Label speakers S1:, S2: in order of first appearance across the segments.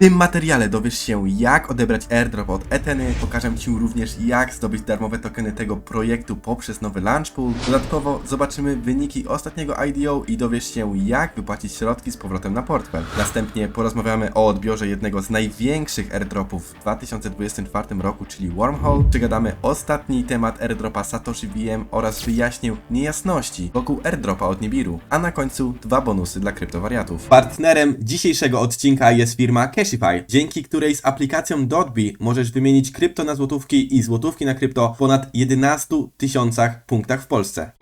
S1: tym materiale dowiesz się, jak odebrać airdrop od Eteny. Pokażę Ci również, jak zdobyć darmowe tokeny tego projektu poprzez nowy launch pool. Dodatkowo zobaczymy wyniki ostatniego IDO i dowiesz się, jak wypłacić środki z powrotem na portfel. Następnie porozmawiamy o odbiorze jednego z największych airdropów w 2024 roku, czyli Wormhole. Przegadamy ostatni temat airdropa Satoshi VM oraz wyjaśnię niejasności wokół airdropa od Nibiru. A na końcu dwa bonusy dla kryptowariatów. Partnerem dzisiejszego odcinka jest firma Cashify, dzięki której z aplikacją Dotby możesz wymienić krypto na złotówki i złotówki na krypto w ponad 11 tysiącach punktach w Polsce.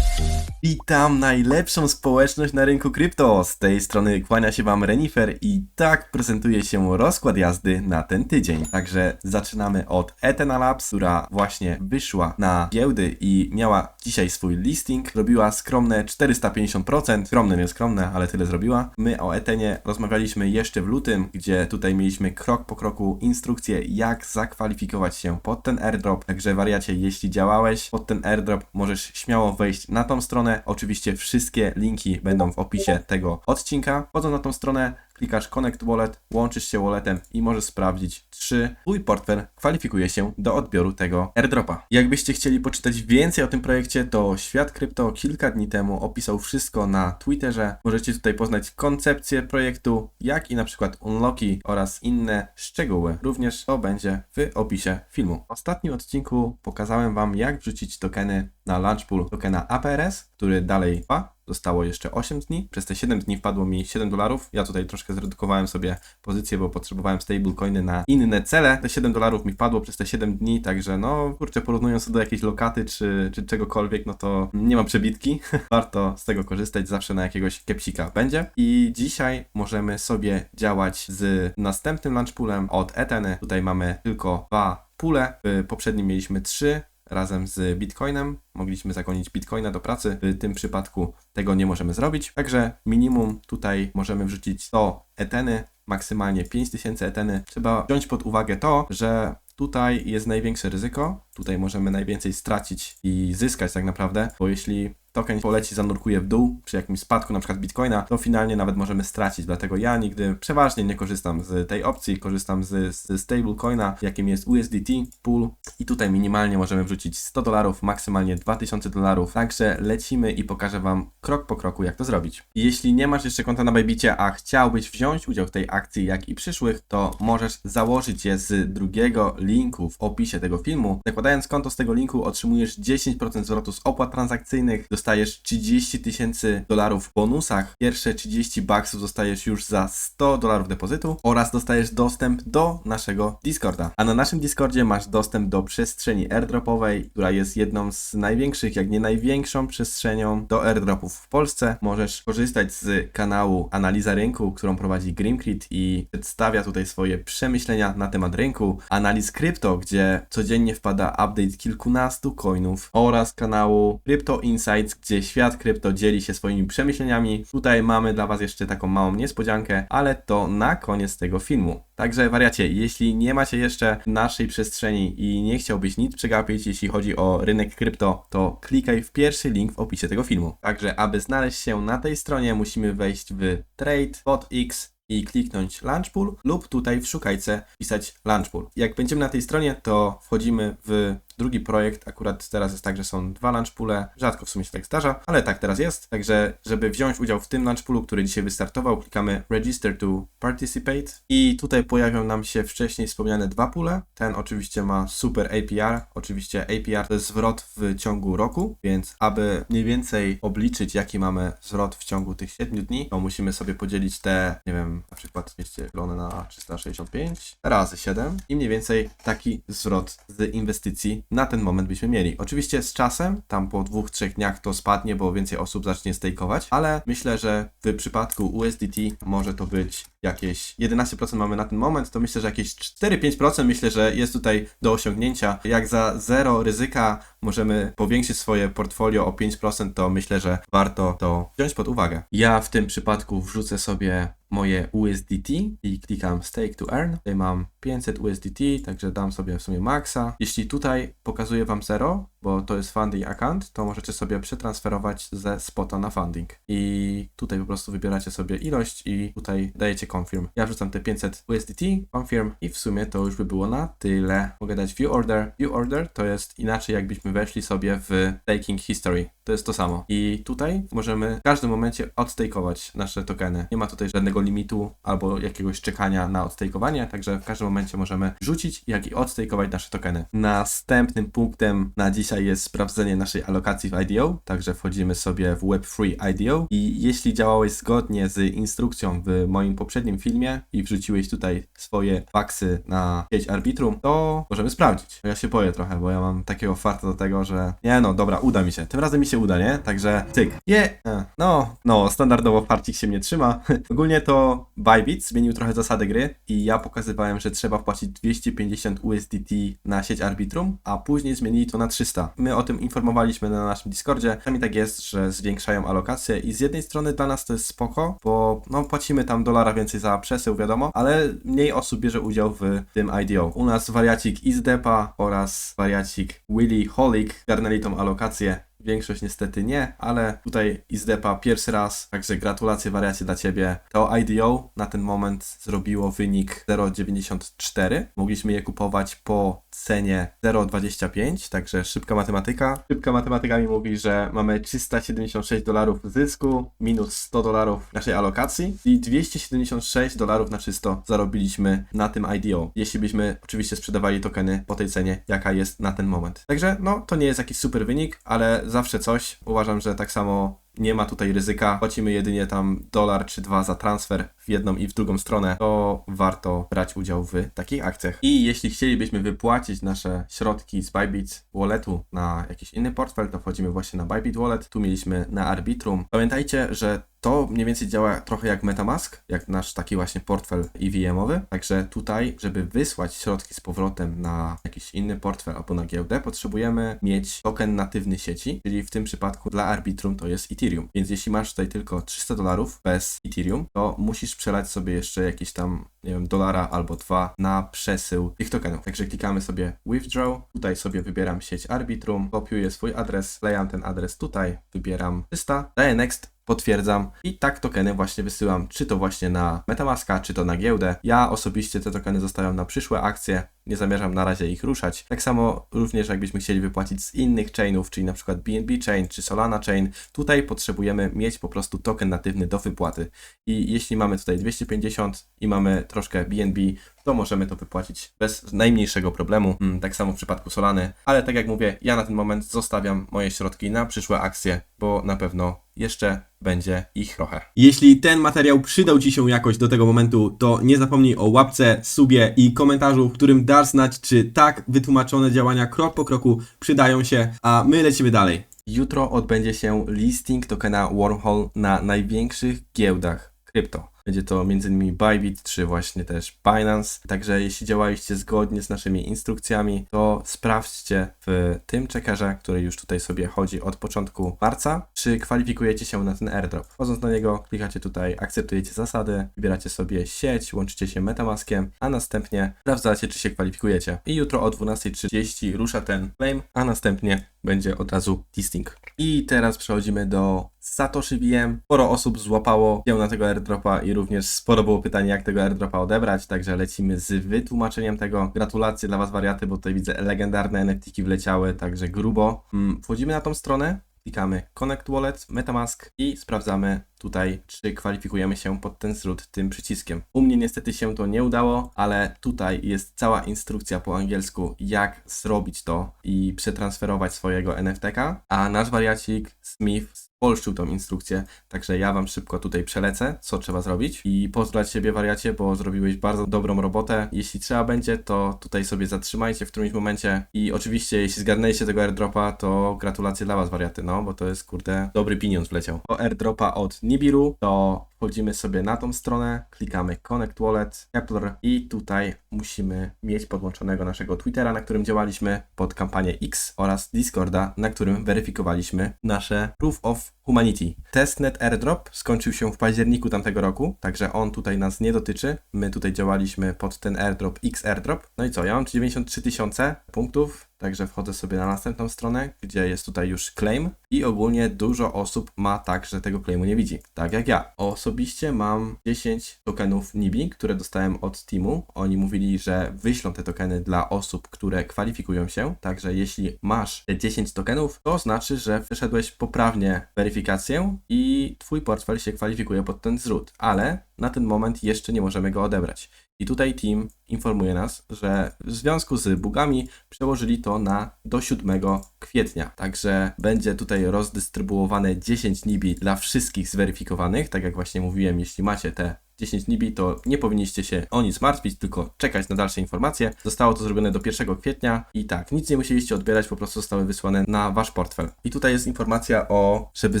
S1: Witam najlepszą społeczność na rynku krypto. Z tej strony kłania się Wam Renifer i tak prezentuje się rozkład jazdy na ten tydzień. Także zaczynamy od Ethena Labs, która właśnie wyszła na giełdy i miała dzisiaj swój listing. Robiła skromne 450%. Skromne, nie skromne, ale tyle zrobiła. My o Ethenie rozmawialiśmy jeszcze w lutym, gdzie tutaj mieliśmy krok po kroku instrukcję, jak zakwalifikować się pod ten airdrop. Także wariacie, jeśli działałeś pod ten airdrop, możesz śmiało wejść na tą stronę. Oczywiście wszystkie linki będą w opisie tego odcinka. Wchodząc na tą stronę, klikasz Connect Wallet, łączysz się walletem i możesz sprawdzić, czy twój portfel kwalifikuje się do odbioru tego airdropa. Jakbyście chcieli poczytać więcej o tym projekcie, to Świat Krypto kilka dni temu opisał wszystko na Twitterze. Możecie tutaj poznać koncepcję projektu, jak i na przykład unlocki oraz inne szczegóły. Również to będzie w opisie filmu. W ostatnim odcinku pokazałem Wam, jak wrzucić tokeny na launch pool tokena APRS, który dalej trwa. Zostało jeszcze 8 dni. Przez te 7 dni wpadło mi 7 dolarów. Ja tutaj troszkę zredukowałem sobie pozycję, bo potrzebowałem stablecoiny na inne cele. Te 7 dolarów mi wpadło przez te 7 dni, także no kurczę, porównując to do jakiejś lokaty czy, czy czegokolwiek, no to nie ma przebitki. Warto z tego korzystać, zawsze na jakiegoś kepsika będzie. I dzisiaj możemy sobie działać z następnym launch poolem od Etheny. Tutaj mamy tylko dwa pule. W poprzednim mieliśmy trzy razem z Bitcoinem. Mogliśmy zagonić Bitcoina do pracy. W tym przypadku tego nie możemy zrobić. Także minimum tutaj możemy wrzucić 100 eteny, maksymalnie 5000 eteny. Trzeba wziąć pod uwagę to, że tutaj jest największe ryzyko. Tutaj możemy najwięcej stracić i zyskać tak naprawdę, bo jeśli token poleci, zanurkuje w dół przy jakimś spadku na przykład Bitcoina, to finalnie nawet możemy stracić. Dlatego ja nigdy przeważnie nie korzystam z tej opcji, korzystam z, z stablecoina, jakim jest USDT pool i tutaj minimalnie możemy wrzucić 100 dolarów, maksymalnie 2000 dolarów. Także lecimy i pokażę Wam krok po kroku, jak to zrobić. Jeśli nie masz jeszcze konta na Bybicie, a chciałbyś wziąć udział w tej akcji, jak i przyszłych, to możesz założyć je z drugiego linku w opisie tego filmu. Zakładając konto z tego linku otrzymujesz 10% zwrotu z opłat transakcyjnych, dostajesz 30 tysięcy dolarów w bonusach, pierwsze 30 baksów dostajesz już za 100 dolarów depozytu oraz dostajesz dostęp do naszego Discorda. A na naszym Discordzie masz dostęp do przestrzeni airdropowej, która jest jedną z największych, jak nie największą przestrzenią do airdropów w Polsce. Możesz korzystać z kanału Analiza Rynku, którą prowadzi Grimcrit i przedstawia tutaj swoje przemyślenia na temat rynku, analiz krypto, gdzie codziennie wpada update kilkunastu coinów oraz kanału Crypto Insights, gdzie świat krypto dzieli się swoimi przemyśleniami. Tutaj mamy dla Was jeszcze taką małą niespodziankę, ale to na koniec tego filmu. Także wariacie, jeśli nie macie jeszcze naszej przestrzeni i nie chciałbyś nic przegapić, jeśli chodzi o rynek krypto, to klikaj w pierwszy link w opisie tego filmu. Także aby znaleźć się na tej stronie, musimy wejść w Trade, X, i kliknąć Launch Pool lub tutaj w szukajce pisać Launch Pool. Jak będziemy na tej stronie, to wchodzimy w drugi projekt. Akurat teraz jest tak, że są dwa launch poole. Rzadko w sumie się tak zdarza, ale tak teraz jest. Także, żeby wziąć udział w tym launch poolu, który dzisiaj wystartował, klikamy Register to Participate i tutaj pojawią nam się wcześniej wspomniane dwa poole. Ten oczywiście ma super APR. Oczywiście APR to jest zwrot w ciągu roku, więc aby mniej więcej obliczyć, jaki mamy zwrot w ciągu tych 7 dni, to musimy sobie podzielić te, nie wiem, na przykład wiecie, zielone na 365 razy 7 i mniej więcej taki zwrot z inwestycji na ten moment byśmy mieli. Oczywiście z czasem, tam po dwóch, trzech dniach to spadnie, bo więcej osób zacznie stejkować, ale myślę, że w przypadku USDT może to być jakieś 11% mamy na ten moment, to myślę, że jakieś 4-5% myślę, że jest tutaj do osiągnięcia. Jak za zero ryzyka możemy powiększyć swoje portfolio o 5%, to myślę, że warto to wziąć pod uwagę. Ja w tym przypadku wrzucę sobie moje USDT i klikam Stake to Earn. Tutaj mam 500 USDT, także dam sobie w sumie maxa. Jeśli tutaj pokazuję Wam 0, bo to jest funding account, to możecie sobie przetransferować ze spota na funding. I tutaj po prostu wybieracie sobie ilość i tutaj dajecie confirm. Ja wrzucam te 500 USDT, confirm i w sumie to już by było na tyle. Mogę dać view order. View order to jest inaczej jakbyśmy weszli sobie w staking history. To jest to samo. I tutaj możemy w każdym momencie odstakeować nasze tokeny. Nie ma tutaj żadnego limitu albo jakiegoś czekania na odstakeowanie, także w każdym momencie możemy rzucić, jak i odstakeować nasze tokeny. Następnym punktem na dzisiaj jest sprawdzenie naszej alokacji w IDO, także wchodzimy sobie w Web3 IDO i jeśli działałeś zgodnie z instrukcją w moim poprzednim filmie i wrzuciłeś tutaj swoje faksy na sieć Arbitrum, to możemy sprawdzić. Ja się boję trochę, bo ja mam takiego farta do tego, że nie no, dobra, uda mi się. Tym razem mi się uda, nie? Także cyk. Je! e, No, no, standardowo farcik się mnie trzyma. Ogólnie to Bybit zmienił trochę zasady gry i ja pokazywałem, że trzeba wpłacić 250 USDT na sieć Arbitrum, a później zmienili to na 300. My o tym informowaliśmy na naszym Discordzie. Czasami tak jest, że zwiększają alokację i z jednej strony dla nas to jest spoko, bo no płacimy tam dolara więcej za przesył, wiadomo, ale mniej osób bierze udział w tym IDO. U nas wariacik Izdepa oraz wariacik Willy Holik garnęli tą alokację. Większość niestety nie, ale tutaj Izdepa pierwszy raz, także gratulacje wariacie dla Ciebie. To IDO na ten moment zrobiło wynik 0,94. Mogliśmy je kupować po cenie 0,25, także szybka matematyka. Szybka matematyka mi mówi, że mamy 376 dolarów zysku minus 100 dolarów naszej alokacji i 276 dolarów na czysto zarobiliśmy na tym IDO. Jeśli byśmy oczywiście sprzedawali tokeny po tej cenie, jaka jest na ten moment. Także no, to nie jest jakiś super wynik, ale zawsze coś. Uważam, że tak samo nie ma tutaj ryzyka. Płacimy jedynie tam dolar czy dwa za transfer w jedną i w drugą stronę. To warto brać udział w takich akcjach. I jeśli chcielibyśmy wypłacić nasze środki z Bybit Walletu na jakiś inny portfel, to wchodzimy właśnie na Bybit Wallet. Tu mieliśmy na Arbitrum. Pamiętajcie, że to mniej więcej działa trochę jak Metamask, jak nasz taki właśnie portfel EVM-owy. Także tutaj, żeby wysłać środki z powrotem na jakiś inny portfel albo na giełdę, potrzebujemy mieć token natywny sieci, czyli w tym przypadku dla Arbitrum to jest Ethereum. Więc jeśli masz tutaj tylko 300 dolarów bez Ethereum, to musisz przelać sobie jeszcze jakieś tam, nie wiem, dolara albo dwa na przesył tych tokenów. Także klikamy sobie withdraw, tutaj sobie wybieram sieć Arbitrum, kopiuję swój adres, wklejam ten adres tutaj, wybieram 300, daję next, potwierdzam i tak tokeny właśnie wysyłam, czy to właśnie na Metamaska, czy to na giełdę. Ja osobiście te tokeny zostawiam na przyszłe akcje, nie zamierzam na razie ich ruszać. Tak samo również jakbyśmy chcieli wypłacić z innych chainów, czyli na przykład BNB Chain czy Solana Chain, tutaj potrzebujemy mieć po prostu token natywny do wypłaty. I jeśli mamy tutaj 250 i mamy troszkę BNB, to możemy to wypłacić bez najmniejszego problemu. Mm, Tak samo w przypadku Solany, ale tak jak mówię, ja na ten moment zostawiam moje środki na przyszłe akcje, bo na pewno jeszcze będzie ich trochę.
S2: Jeśli ten materiał przydał Ci się jakoś do tego momentu, to nie zapomnij o łapce, subie i komentarzu, w którym dasz znać, czy tak wytłumaczone działania krok po kroku przydają się, a my lecimy dalej.
S1: Jutro odbędzie się listing tokena Wormhole na największych giełdach krypto. Będzie to m.in. Bybit czy właśnie też Binance. Także jeśli działaliście zgodnie z naszymi instrukcjami, to sprawdźcie w tym checkerze, który już tutaj sobie chodzi od początku marca, czy kwalifikujecie się na ten airdrop. Wchodząc na niego, klikacie tutaj, akceptujecie zasady, wybieracie sobie sieć, łączycie się Metamaskiem, a następnie sprawdzacie, czy się kwalifikujecie. I jutro o 12.30 rusza ten claim, a następnie będzie od razu listing. I teraz przechodzimy do Satoshi VM. Sporo osób złapało się na tego airdropa i również sporo było pytań, jak tego airdropa odebrać, także lecimy z wytłumaczeniem tego. Gratulacje dla Was wariaty, bo tutaj widzę legendarne NFT-ki wleciały, także grubo. Mm, Wchodzimy na tą stronę, klikamy Connect Wallet, Metamask i sprawdzamy tutaj, czy kwalifikujemy się pod ten zwrót tym przyciskiem. U mnie niestety się to nie udało, ale tutaj jest cała instrukcja po angielsku, jak zrobić to i przetransferować swojego NFT-ka, a nasz wariacik Smith spolszczył tą instrukcję, także ja Wam szybko tutaj przelecę, co trzeba zrobić i pozdrowić siebie wariacie, bo zrobiłeś bardzo dobrą robotę. Jeśli trzeba będzie, to tutaj sobie zatrzymajcie w którymś momencie i oczywiście, jeśli zgarnęliście tego airdropa, to gratulacje dla Was wariaty, no, bo to jest kurde dobry pieniądz wleciał. O airdropa od Nibiru to wchodzimy sobie na tą stronę, klikamy Connect Wallet, Kepler i tutaj musimy mieć podłączonego naszego Twittera, na którym działaliśmy pod kampanię X oraz Discorda, na którym weryfikowaliśmy nasze Proof of Humanity. Testnet Airdrop skończył się w październiku tamtego roku, także on tutaj nas nie dotyczy. My tutaj działaliśmy pod ten airdrop X Airdrop. No i co, ja mam 93 tysiące punktów, także wchodzę sobie na następną stronę, gdzie jest tutaj już claim i ogólnie dużo osób ma tak, że tego claimu nie widzi. Tak jak ja. Osobiście mam 10 tokenów NIBI, które dostałem od Teamu. Oni mówili, że wyślą te tokeny dla osób, które kwalifikują się, także jeśli masz te 10 tokenów, to znaczy, że przeszedłeś poprawnie weryfikację i twój portfel się kwalifikuje pod ten zrzut, ale na ten moment jeszcze nie możemy go odebrać. I tutaj team informuje nas, że w związku z bugami przełożyli to na do 7 kwietnia. Także będzie tutaj rozdystrybuowane 10 NIBI dla wszystkich zweryfikowanych. Tak jak właśnie mówiłem, jeśli macie te 10 NIBI, to nie powinniście się o nic martwić, tylko czekać na dalsze informacje. Zostało to zrobione do 1 kwietnia i tak, nic nie musieliście odbierać, po prostu zostały wysłane na wasz portfel. I tutaj jest informacja o, żeby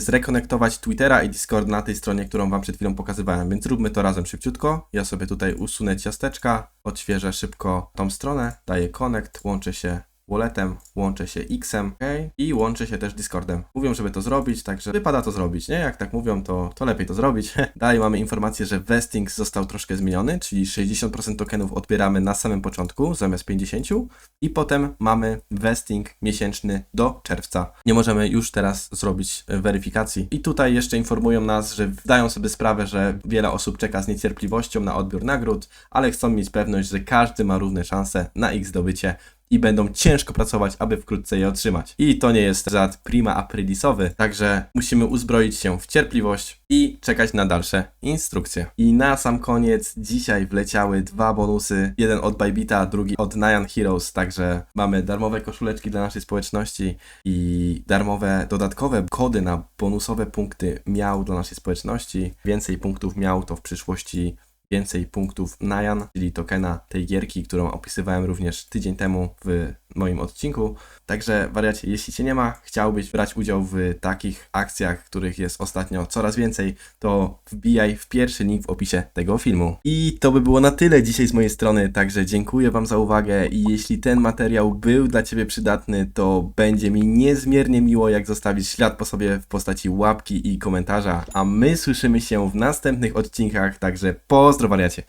S1: zrekonektować Twittera i Discord na tej stronie, którą wam przed chwilą pokazywałem, więc róbmy to razem szybciutko. Ja sobie tutaj usunę ciasteczka, odświeżę szybko tą stronę, daję connect, łączę się walletem, łączę się Xem okay? i łączę się też Discordem. Mówią, żeby to zrobić, także wypada to zrobić, nie? Jak tak mówią, to, to lepiej to zrobić. Dalej mamy informację, że vesting został troszkę zmieniony, czyli 60% tokenów odbieramy na samym początku zamiast 50 i potem mamy vesting miesięczny do czerwca. Nie możemy już teraz zrobić e, weryfikacji. I tutaj jeszcze informują nas, że zdają sobie sprawę, że wiele osób czeka z niecierpliwością na odbiór nagród, ale chcą mieć pewność, że każdy ma równe szanse na ich zdobycie i będą ciężko pracować, aby wkrótce je otrzymać. I to nie jest żart prima aprilisowy, także musimy uzbroić się w cierpliwość i czekać na dalsze instrukcje. I na sam koniec dzisiaj wleciały dwa bonusy, jeden od Bybita, drugi od Nyan Heroes, także mamy darmowe koszuleczki dla naszej społeczności i darmowe dodatkowe kody na bonusowe punkty miał dla naszej społeczności. Więcej punktów miał to w przyszłości więcej punktów Najan, czyli tokena tej gierki, którą opisywałem również tydzień temu w moim odcinku. Także wariacie, jeśli Cię nie ma, chciałbyś brać udział w takich akcjach, których jest ostatnio coraz więcej, to wbijaj w pierwszy link w opisie tego filmu. I to by było na tyle dzisiaj z mojej strony, także dziękuję Wam za uwagę i jeśli ten materiał był dla Ciebie przydatny, to będzie mi niezmiernie miło, jak zostawisz ślad po sobie w postaci łapki i komentarza, a my słyszymy się w następnych odcinkach, także pozdro wariacie.